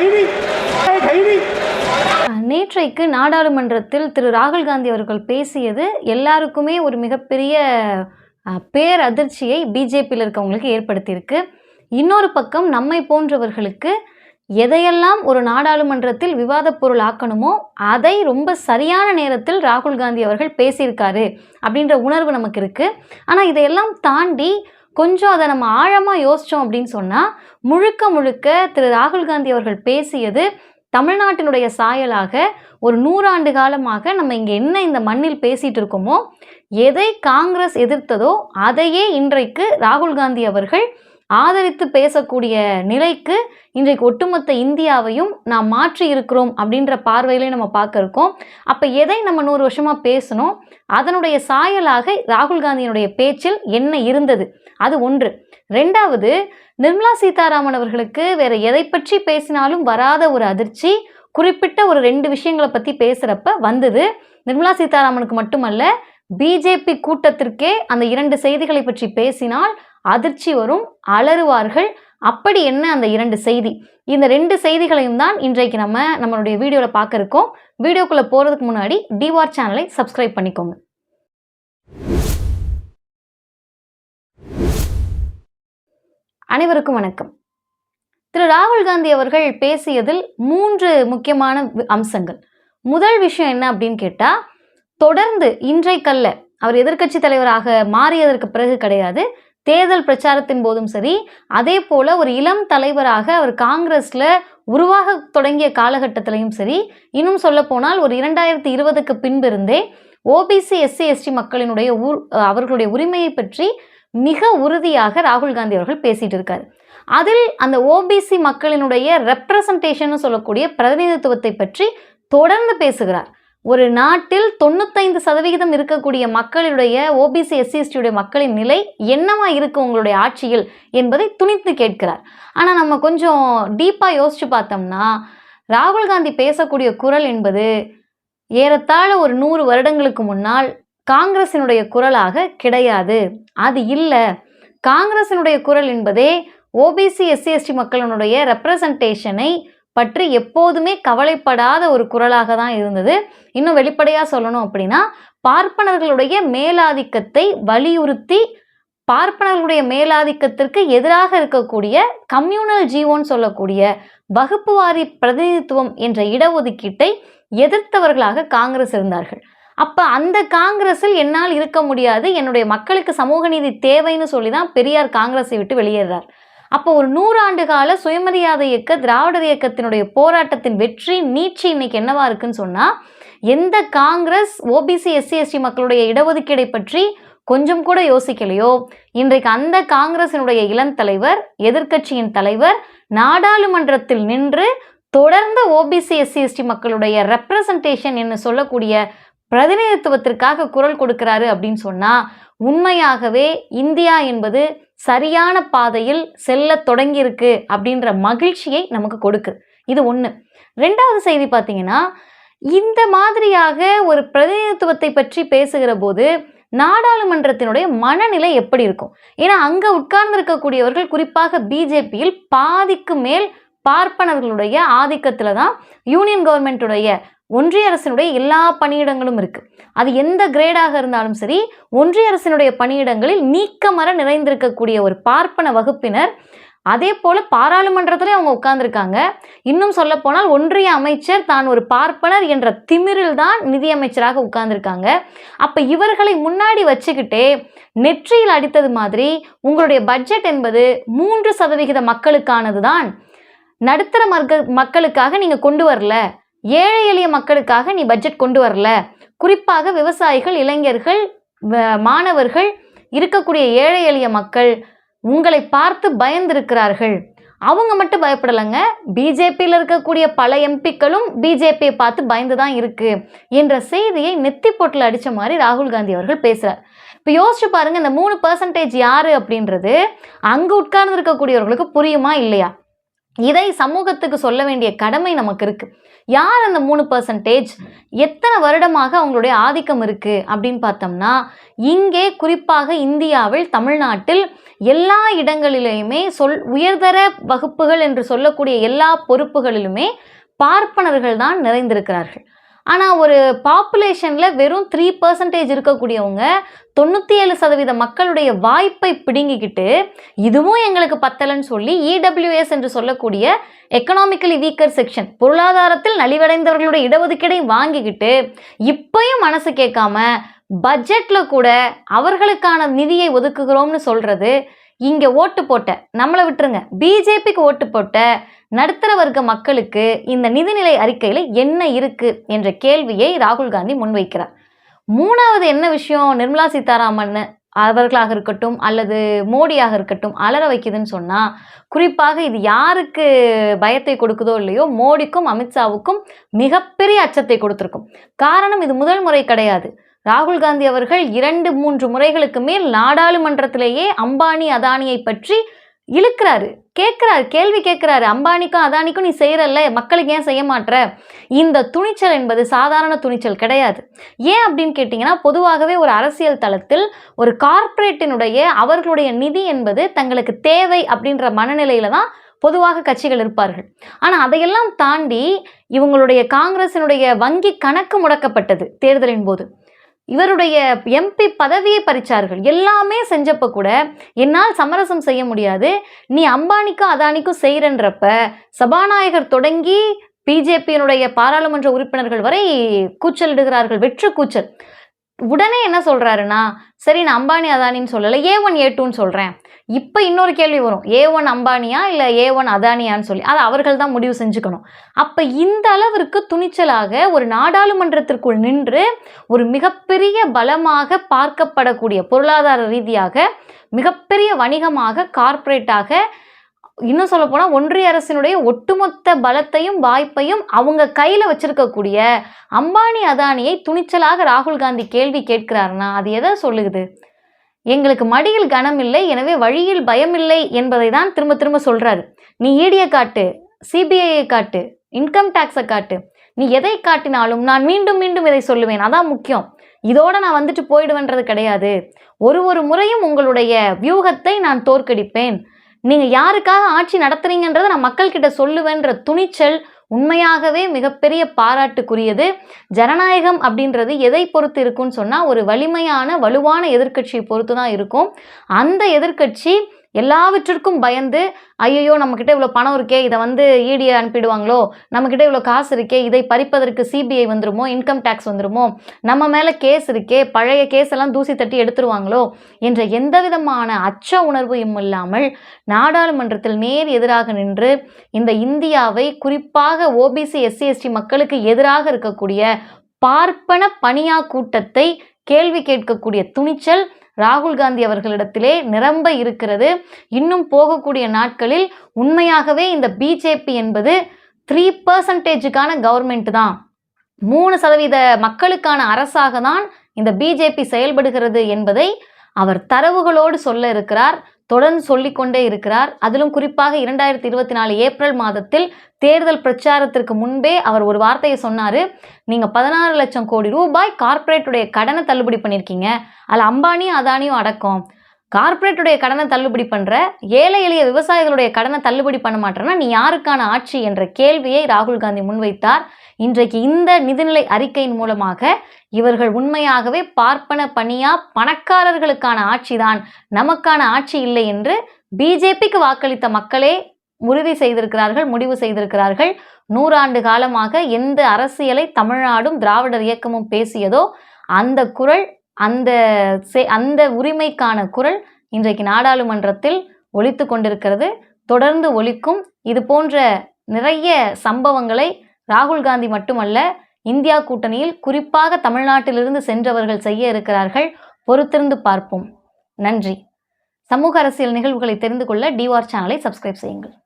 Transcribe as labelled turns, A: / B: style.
A: கைதி கைதி.
B: நேற்றைக்கு நாடாளுமன்றத்தில் திரு ராகுல் காந்தி அவர்கள் பேசியது எல்லாருக்குமே ஒரு மிகப்பெரிய பேர் பேரதிர்ச்சியை பிஜேபியில் இருக்கவங்களுக்கு ஏற்படுத்தியிருக்கு. இன்னொரு பக்கம் நம்மை போன்றவர்களுக்கு எதையெல்லாம் ஒரு நாடாளுமன்றத்தில் விவாத பொருள் ஆக்கணுமோ அதை ரொம்ப சரியான நேரத்தில் ராகுல் காந்தி அவர்கள் பேசியிருக்காரு அப்படின்ற உணர்வு நமக்கு இருக்குது ஆனால் இதையெல்லாம் தாண்டி கொஞ்சம் அதை நம்ம ஆழமாக யோசித்தோம் அப்படின்னு சொன்னால் முழுக்க முழுக்க திரு ராகுல் காந்தி அவர்கள் பேசியது தமிழ்நாட்டினுடைய சாயலாக ஒரு நூறாண்டு காலமாக நம்ம இங்கே என்ன இந்த மண்ணில் பேசிகிட்டு இருக்கோமோ எதை காங்கிரஸ் எதிர்த்ததோ அதையே இன்றைக்கு ராகுல் காந்தி அவர்கள் ஆதரித்து பேசக்கூடிய நிலைக்கு இன்றைக்கு ஒட்டுமொத்த இந்தியாவையும் நாம் மாற்றி இருக்கிறோம் அப்படின்ற பார்வையிலே நம்ம பார்க்க இருக்கோம். அப்போ எதை நம்ம நூறு வருஷமாக பேசணும்? அதனுடைய சாயலாக ராகுல் காந்தியினுடைய பேச்சில் என்ன இருந்தது? அது ஒன்று. ரெண்டாவது நிர்மலா சீதாராமன் அவர்களுக்கு வேற எதை பற்றி பேசினாலும் வராத ஒரு அதிர்ச்சி குறிப்பிட்ட ஒரு ரெண்டு விஷயங்களை பற்றி பேசுகிறப்ப வந்தது. நிர்மலா சீதாராமனுக்கு மட்டுமல்ல பிஜேபி கூட்டத்திற்கே அந்த இரண்டு செய்திகளை பற்றி பேசினால் அதிர்ச்சி வரும் அலறுவார்கள். அப்படி என்ன அந்த இரண்டு செய்தி? இந்த ரெண்டு செய்திகளையும் தான் இன்றைக்கு நம்ம நம்மளுடைய வீடியோவில் பார்க்க இருக்கோம். வீடியோக்குள்ளே போகிறதுக்கு முன்னாடி டிவார் சேனலை சப்ஸ்கிரைப் பண்ணிக்கோங்க. அனைவருக்கும் வணக்கம். திரு ராகுல் காந்தி அவர்கள் பேசியதில் மூன்று முக்கியமான அம்சங்கள். முதல் விஷயம் என்ன அப்படின்னு கேட்டால் தொடர்ந்து இன்றைக்கல்ல அவர் எதிர்க்கட்சி தலைவராக மாறியதற்கு பிறகு கிடையாது. தேர்தல் பிரச்சாரத்தின் போதும் சரி அதே போல ஒரு இளம் தலைவராக அவர் காங்கிரஸ்ல உருவாக தொடங்கிய காலகட்டத்திலையும் சரி இன்னும் சொல்ல போனால் ஒரு இரண்டாயிரத்தி இருபதுக்கு பின்பிருந்தே ஓபிசி எஸ்சி எஸ்டி மக்களினுடைய ஊர் அவர்களுடைய உரிமையை பற்றி மிக உறுதியாக ராகுல் காந்தி அவர்கள் பேசிட்டு இருக்காரு. அதில் அந்த ஓபிசி மக்களினுடைய ரெப்ரசன்டேஷன் சொல்லக்கூடிய பிரதிநிதித்துவத்தை பற்றி தொடர்ந்து பேசுகிறார். ஒரு நாட்டில் தொண்ணூத்தைந்து சதவிகிதம் இருக்கக்கூடிய மக்களுடைய ஓபிசி எஸ்சிஎஸ்டியுடைய மக்களின் நிலை என்னவா இருக்கு உங்களுடைய ஆட்சியில் என்பதை துணித்து கேட்கிறார். ஆனால் நம்ம கொஞ்சம் டீப்பாக யோசிச்சு பார்த்தோம்னா ராகுல் காந்தி பேசக்கூடிய குரல் என்பது ஏறத்தாழ ஒரு நூறு வருடங்களுக்கு முன்னால் காங்கிரசினுடைய குரலாக கிடையாது. அது இல்லை. காங்கிரசினுடைய குரல் என்பதே ஓபிசி எஸ்சிஎஸ்டி மக்களினுடைய ரெப்ரசன்டேஷனை பற்றி எப்போதுமே கவலைப்படாத ஒரு குரலாக தான் இருந்தது. இன்னும் வெளிப்படையாக சொல்லணும் அப்படின்னா பார்ப்பனர்களுடைய மேலாதிக்கத்தை வலியுறுத்தி பார்ப்பனர்களுடைய மேலாதிக்கத்திற்கு எதிராக இருக்கக்கூடிய கம்யூனல் ஜீவோன்னு சொல்லக்கூடிய வகுப்புவாரி பிரதிநிதித்துவம் என்ற இடஒதுக்கீட்டை எதிர்த்தவர்களாக காங்கிரஸ் இருந்தார்கள். அப்போ அந்த காங்கிரஸில் என்னால் இருக்க முடியாது. என்னுடைய மக்களுக்கு சமூக நீதி தேவைன்னு சொல்லி தான் பெரியார் காங்கிரஸை விட்டு வெளியேறார். அப்போ ஒரு நூறாண்டு கால சுயமரியாதை இயக்க திராவிடர் இயக்கத்தினுடைய போராட்டத்தின் வெற்றி நீட்சி இன்னைக்கு என்னவா இருக்குன்னு சொன்னால் எந்த காங்கிரஸ் ஓபிசி எஸ்சி எஸ்டி மக்களுடைய இடஒதுக்கீடை பற்றி கொஞ்சம் கூட யோசிக்கலையோ? இன்றைக்கு அந்த காங்கிரசினுடைய இளம் தலைவர் எதிர்க்கட்சியின் தலைவர் நாடாளுமன்றத்தில் நின்று தொடர்ந்து ஓபிசி எஸ்சி எஸ்டி மக்களுடைய ரெப்ரசன்டேஷன் என்று சொல்லக்கூடிய பிரதிநிதித்துவத்திற்காக குரல் கொடுக்கிறாரு அப்படின்னு சொன்னால் உண்மையாகவே இந்தியா என்பது சரியான பாதையில் செல்ல தொடங்கியிருக்கு அப்படின்ற மகிழ்ச்சியை நமக்கு கொடுக்குது இது ஒன்று ரெண்டாவது செய்தி பார்த்தீங்கன்னா இந்த மாதிரியாக ஒரு பிரதிநிதித்துவத்தை பற்றி பேசுகிற போது நாடாளுமன்றத்தினுடைய மனநிலை எப்படி இருக்கும்? ஏன்னா அங்கே உட்கார்ந்திருக்கக்கூடியவர்கள் குறிப்பாக பிஜேபியில் பாதிக்கு மேல் பார்ப்பனர்களுடைய ஆதிக்கத்தில் தான் யூனியன் கவர்மெண்ட்டுடைய ஒன்றிய அரசினுடைய எல்லா பணியிடங்களும் இருக்குது அது எந்த கிரேடாக இருந்தாலும் சரி ஒன்றிய அரசினுடைய பணியிடங்களில் நீக்கமர நிறைந்திருக்கக்கூடிய ஒரு பார்ப்பன வகுப்பினர் அதே போல் பாராளுமன்றத்திலே அவங்க உட்கார்ந்துருக்காங்க. இன்னும் சொல்ல போனால் ஒன்றிய அமைச்சர் தான் ஒரு பார்ப்பனர் என்ற திமிரில் தான் நிதியமைச்சராக உட்கார்ந்துருக்காங்க. அப்போ இவர்களை முன்னாடி வச்சுக்கிட்டே நெற்றியில் அடித்தது மாதிரி உங்களுடைய பட்ஜெட் என்பது மூன்று சதவிகித மக்களுக்கானது தான் நடுத்தர மர்க்க மக்களுக்காக நீங்கள் கொண்டு வரல. ஏழை எளிய மக்களுக்காக நீ பட்ஜெட் கொண்டு வரல. குறிப்பாக விவசாயிகள் இளைஞர்கள் வ- மாணவர்கள் இருக்கக்கூடிய ஏழை எளிய மக்கள் உங்களை பார்த்து பயந்திருக்கிறார்கள். அவங்க மட்டும் பயப்படலைங்க. பிஜேபியில் இருக்கக்கூடிய பல எம்பிக்களும் பிஜேபியை பார்த்து பயந்து தான் இருக்கு என்ற செய்தியை நெத்தி பொட்டில் அடித்த மாதிரி ராகுல் காந்தி அவர்கள் பேசுகிறார் இப்போ யோசிச்சு பாருங்க இந்த மூணு பர்சன்டேஜ் யாரு அப்படின்றது அங்கே உட்கார்ந்து இருக்கக்கூடியவர்களுக்கு புரியுமா இல்லையா? இதை சமூகத்துக்கு சொல்ல வேண்டிய கடமை நமக்கு இருக்குது யார் அந்த மூணு பர்சன்டேஜ் எத்தனை வருடமாக அவங்களுடைய ஆதிக்கம் இருக்குது அப்படின்னு பார்த்தோம்னா இங்கே குறிப்பாக இந்தியாவில் தமிழ்நாட்டில் எல்லா இடங்களிலேயுமே சொல் உயர்தர வகுப்புகள் என்று சொல்லக்கூடிய எல்லா பொறுப்புகளிலுமே பார்ப்பனர்கள் தான் நிறைந்திருக்கிறார்கள். ஆனால் ஒரு பாப்புலேஷனில் வெறும் த்ரீ பர்சன்டேஜ் இருக்கக்கூடியவங்க தொண்ணூற்றி ஏழு சதவீத மக்களுடைய வாய்ப்பை பிடுங்கிக்கிட்டு இதுவும் எங்களுக்கு பத்தலைன்னு சொல்லி இடபிள்யூஎஸ் என்று சொல்லக்கூடிய எக்கனாமிக்கலி வீக்கர் செக்ஷன் பொருளாதாரத்தில் நலிவடைந்தவர்களுடைய இடஒதுக்கீடையும் வாங்கிக்கிட்டு இப்பையும் மனசு கேட்காம பட்ஜெட்டில் கூட அவர்களுக்கான நிதியை ஒதுக்குகிறோம்னு சொல்கிறது இங்கே ஓட்டு போட்ட நம்மளை விட்டுருங்க. பிஜேபிக்கு ஓட்டு போட்ட நடுத்தர வர்க்க மக்களுக்கு இந்த நிதிநிலை அறிக்கையில் என்ன இருக்குது என்ற கேள்வியை ராகுல் காந்தி முன்வைக்கிறார். மூணாவது என்ன விஷயம்? நிர்மலா சீதாராமன் அவர்களாக இருக்கட்டும் அல்லது மோடியாக இருக்கட்டும் அலற வைக்குதுன்னு சொன்னால் குறிப்பாக இது யாருக்கு பயத்தை கொடுக்குதோ இல்லையோ மோடிக்கும் அமித்ஷாவுக்கும் மிகப்பெரிய அச்சத்தை கொடுத்துருக்கும். காரணம் இது முதல் முறை கிடையாது. ராகுல் காந்தி அவர்கள் இரண்டு மூன்று முறைகளுக்கு மேல் நாடாளுமன்றத்திலேயே அம்பானி அதானியை பற்றி இழுக்கிறாரு. கேட்குறாரு கேள்வி கேட்குறாரு. அம்பானிக்கும் அதானிக்கும் நீ செய்கிறல்ல மக்களுக்கு ஏன் செய்ய மாட்ற? இந்த துணிச்சல் என்பது சாதாரண துணிச்சல் கிடையாது. ஏன் அப்படின்னு கேட்டிங்கன்னா பொதுவாகவே ஒரு அரசியல் தளத்தில் ஒரு கார்ப்பரேட்டினுடைய அவர்களுடைய நிதி என்பது தங்களுக்கு தேவை அப்படின்ற மனநிலையில தான் பொதுவாக கட்சிகள் இருப்பார்கள். ஆனால் அதையெல்லாம் தாண்டி இவங்களுடைய காங்கிரசினுடைய வங்கி கணக்கு முடக்கப்பட்டது தேர்தலின் போது. இவருடைய எம்பி பதவியை பறிச்சார்கள். எல்லாமே செஞ்சப்ப கூட என்னால் சமரசம் செய்ய முடியாது. நீ அம்பானிக்கும் அதானிக்கும் செய்கிறன்றப்ப சபாநாயகர் தொடங்கி பிஜேபியினுடைய பாராளுமன்ற உறுப்பினர்கள் வரை கூச்சலிடுகிறார்கள். வெற்று கூச்சல். உடனே என்ன சொல்கிறாருன்னா சரி நான் அம்பானி அதானின்னு சொல்லலை ஏ ஒன் ஏ டூன்னு சொல்கிறேன் இப்போ இன்னொரு கேள்வி வரும் ஏ ஒன் அம்பானியா இல்லை ஏ ஒன் அதானியான்னு சொல்லி? அதை அவர்கள் தான் முடிவு செஞ்சுக்கணும். அப்போ இந்த அளவிற்கு துணிச்சலாக ஒரு நாடாளுமன்றத்திற்குள் நின்று ஒரு மிகப்பெரிய பலமாக பார்க்கப்படக்கூடிய பொருளாதார ரீதியாக மிகப்பெரிய வணிகமாக கார்ப்பரேட்டாக இன்னும் சொல்ல போனால் ஒன்றிய அரசினுடைய ஒட்டுமொத்த பலத்தையும் வாய்ப்பையும் அவங்க கையில் வச்சிருக்கக்கூடிய அம்பானி அதானியை துணிச்சலாக ராகுல் காந்தி கேள்வி கேட்கிறாருன்னா அது எதை சொல்லுது? எங்களுக்கு மடியில் கனம் இல்லை எனவே வழியில் பயமில்லை என்பதை தான் திரும்ப திரும்ப சொல்கிறாரு நீ ஈடியை காட்டு சிபிஐயை காட்டு இன்கம் டேக்ஸை காட்டு நீ எதை காட்டினாலும் நான் மீண்டும் மீண்டும் இதை சொல்லுவேன். அதான் முக்கியம். இதோட நான் வந்துட்டு போயிடுவேன்றது கிடையாது. ஒரு ஒரு முறையும் உங்களுடைய வியூகத்தை நான் தோற்கடிப்பேன். நீங்கள் யாருக்காக ஆட்சி நடத்துறீங்கன்றதை நான் மக்கள்கிட்ட சொல்லுவேன்ற துணிச்சல் உண்மையாகவே மிகப்பெரிய பாராட்டுக்குரியது. ஜனநாயகம் அப்படின்றது எதை பொறுத்து இருக்கும்னு சொன்னால் ஒரு வலிமையான வலுவான எதிர்க்கட்சியை பொறுத்து தான் இருக்கும். அந்த எதிர்க்கட்சி எல்லாவற்றிற்கும் பயந்து ஐயோ நம்மக்கிட்ட இவ்வளோ பணம் இருக்கே இதை வந்து ஈடியை அனுப்பிடுவாங்களோ நம்மக்கிட்ட இவ்வளோ காசு இருக்கே இதை பறிப்பதற்கு சிபிஐ வந்துருமோ இன்கம் டேக்ஸ் வந்துருமோ நம்ம மேலே கேஸ் இருக்கே பழைய கேஸ் எல்லாம் தூசி தட்டி எடுத்துருவாங்களோ என்ற எந்த விதமான அச்ச உணர்வும் இல்லாமல் நாடாளுமன்றத்தில் நேர் எதிராக நின்று இந்த இந்தியாவை குறிப்பாக ஓபிசி எஸ்சி எஸ்டி மக்களுக்கு எதிராக இருக்கக்கூடிய பார்ப்பன பணியா கூட்டத்தை கேள்வி கேட்கக்கூடிய துணிச்சல் ராகுல் காந்தி அவர்களிடத்திலே நிரம்ப இருக்கிறது. இன்னும் போகக்கூடிய நாட்களில் உண்மையாகவே இந்த பிஜேபி என்பது த்ரீ பர்சன்டேஜுக்கான கவர்மெண்ட் தான். மூணு சதவீத மக்களுக்கான அரசாக தான் இந்த பிஜேபி செயல்படுகிறது என்பதை அவர் தரவுகளோடு சொல்ல இருக்கிறார். தொடர்ந்து சொல்லிக்கொண்டே இருக்கிறார். அதிலும் குறிப்பாக இரண்டாயிரத்தி இருபத்தி நாலு ஏப்ரல் மாதத்தில் தேர்தல் பிரச்சாரத்திற்கு முன்பே அவர் ஒரு வார்த்தையை சொன்னார். நீங்கள் பதினாறு லட்சம் கோடி ரூபாய் கார்ப்பரேட்டுடைய கடனை தள்ளுபடி பண்ணியிருக்கீங்க. அதில் அம்பானியும் அதானியும் அடக்கம். கார்ப்பரேட்டுடைய கடனை தள்ளுபடி பண்ணுற ஏழை எளிய விவசாயிகளுடைய கடனை தள்ளுபடி பண்ண மாட்டேன்னா நீ யாருக்கான ஆட்சி என்ற கேள்வியை ராகுல் காந்தி முன்வைத்தார். இன்றைக்கு இந்த நிதிநிலை அறிக்கையின் மூலமாக இவர்கள் உண்மையாகவே பார்ப்பன பணியா பணக்காரர்களுக்கான ஆட்சிதான். நமக்கான ஆட்சி இல்லை என்று பிஜேபிக்கு வாக்களித்த மக்களே உறுதி செய்திருக்கிறார்கள் முடிவு செய்திருக்கிறார்கள். நூறாண்டு காலமாக எந்த அரசியலை தமிழ்நாடும் திராவிடர் இயக்கமும் பேசியதோ அந்த குரல் அந்த அந்த உரிமைக்கான குரல் இன்றைக்கு நாடாளுமன்றத்தில் ஒழித்து கொண்டிருக்கிறது. தொடர்ந்து ஒழிக்கும் இது போன்ற நிறைய சம்பவங்களை ராகுல் காந்தி மட்டுமல்ல இந்தியா கூட்டணியில் குறிப்பாக தமிழ்நாட்டிலிருந்து சென்றவர்கள் செய்ய இருக்கிறார்கள். பொறுத்திருந்து பார்ப்போம். நன்றி. சமூக அரசியல் நிகழ்வுகளை தெரிந்து கொள்ள டிவார் சேனலை சப்ஸ்கிரைப் செய்யுங்கள்.